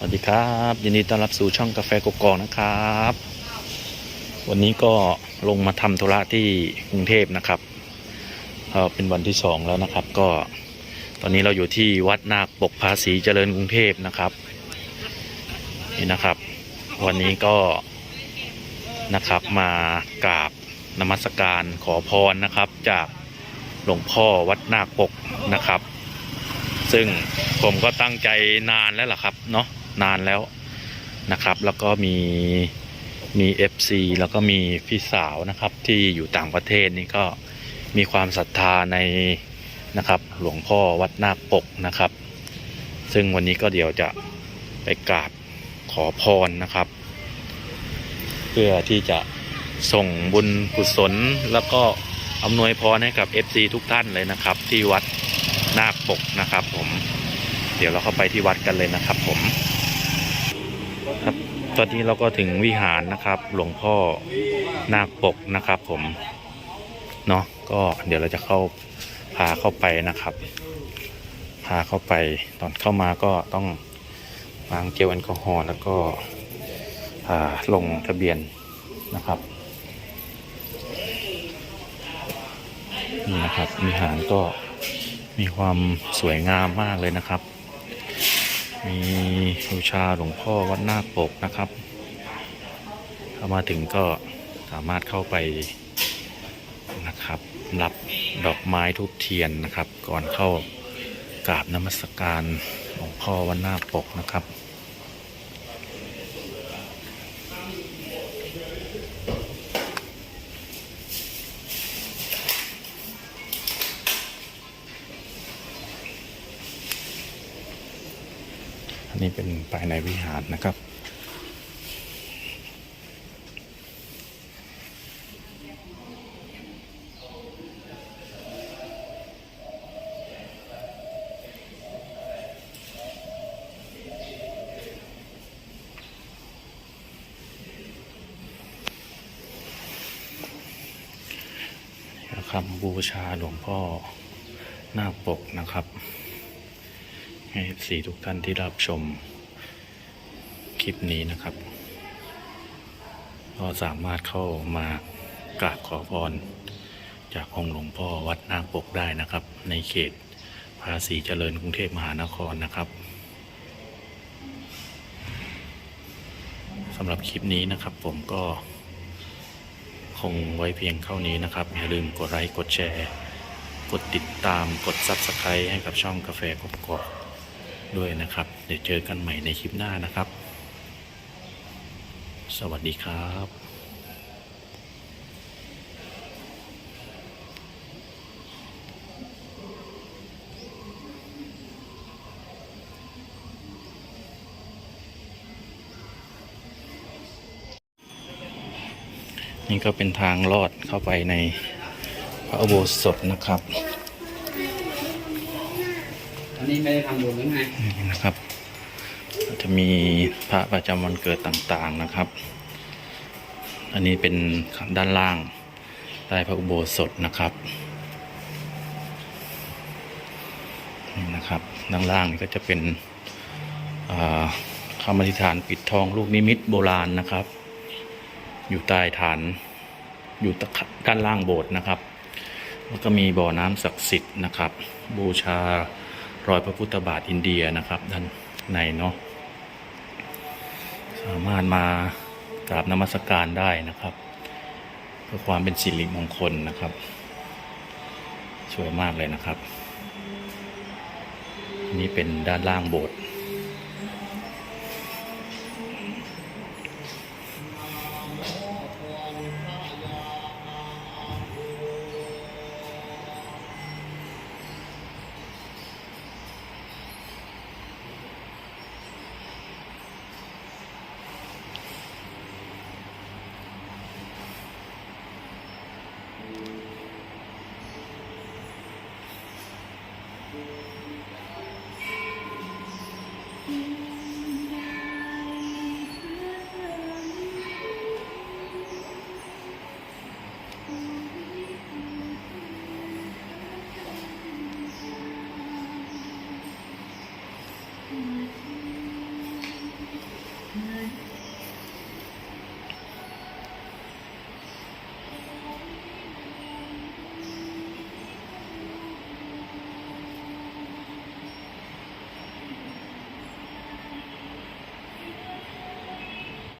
สวัสดีครับยินดีต้อนรับสู่ช่องกาแฟกกอกนะครับ วันนี้ก็ลงมาทำธุระที่กรุงเทพนะครับเอ่อเป็นวันที่สองแล้วนะครับ ก็ตอนนี้เราอยู่ที่วัดนาคปกภาษีเจริญกรุงเทพนะครับนี่นะครับ วันนี้ก็นะครับมากราบนมัสการขอพรนะครับจากหลวงพ่อวัดนาคปกนะครับ ซึ่งผมก็ตั้งใจนานแล้วล่ะครับเนาะ นานแล้วนะครับ แล้วก็มีมี FC แล้วก็มีพี่สาวนะครับที่อยู่ต่างประเทศนี่ก็มีความศรัทธาในนะครับหลวงพ่อวัดนาคปกนะครับ ซึ่งวันนี้ก็เดี๋ยวจะไปกราบขอพรนะครับ เพื่อที่จะส่งบุญกุศลแล้วก็อำนวยพรให้กับ FC ทุกท่านเลยนะครับ ที่วัดนาคปกนะครับ ผม เดี๋ยวเราเข้าไปที่วัดกันเลยนะครับ ผม ครับ ตอนนี้เราก็ถึงวิหารนะครับ หลวงพ่อนาคปกนะครับผม เนาะก็เดี๋ยวเราจะเข้าพาเข้าไปนะครับ พาเข้าไปตอนเข้ามาก็ต้องวางเจลแอลกอฮอล์แล้วก็ลงทะเบียนนะครับนี่นะครับวิหารก็มีความสวยงามมากเลยนะครับ มี บูชาหลวงพ่อวัดนาคปกนะครับ ถ้ามาถึงก็สามารถเข้าไปนะครับ รับดอกไม้ทุบเทียนนะครับ ก่อนเข้ากราบนมัสการหลวงพ่อวัดนาคปกนะครับ นนี้เป็นภายในวิหารนะครับ คำบูชาหลวงพ่อหน้าคปกนะครับ ให้สีทุกท่านที่รับชมคลิปนี้นะครับ ก็สามารถเข้ามากราบขอพร จากองค์หลวงพ่อวัดนาคปกได้นะครับ ในเขตภาษีเจริญกรุงเทพมหานครนะครับสำหรับคลิปนี้นะครับผมก็คงไว้เพียงเท่านี้นะครับ อย่าลืมกดไลค์กดแชร์ กดติดตามกด Subscribe ให้กับช่องกาแฟกบก ด้วยนะครับ เดี๋ยวเจอกันใหม่ในคลิปหน้านะครับ สวัสดีครับนี่ก็เป็นทางลอดเข้าไปในพระอุโบสถนะครับ อันนี้ไม่ได้ทำบุญหรือไงนี่นะครับ จะมีพระประจำวันเกิดต่างๆนะครับ อันนี้เป็นด้านล่างใต้พระอุโบสถนะครับนี่นะครับด้านล่างนี่ก็จะเป็นคำอธิษฐานปิดทองลูกนิมิตโบราณนะครับ อยู่ใต้ฐานอยู่ด้านล่างโบสถ์นะครับแล้วก็มีบ่อน้ำศักดิ์สิทธิ์นะครับ บูชา รอยพระพุทธบาทอินเดียนะครับด้านในเนาะสามารถมากราบนมัสการได้นะครับ เพื่อความเป็นสิริมงคลนะครับ สวยมากเลยนะครับ นี่เป็นด้านล่างโบสถ์ Mm-hmm.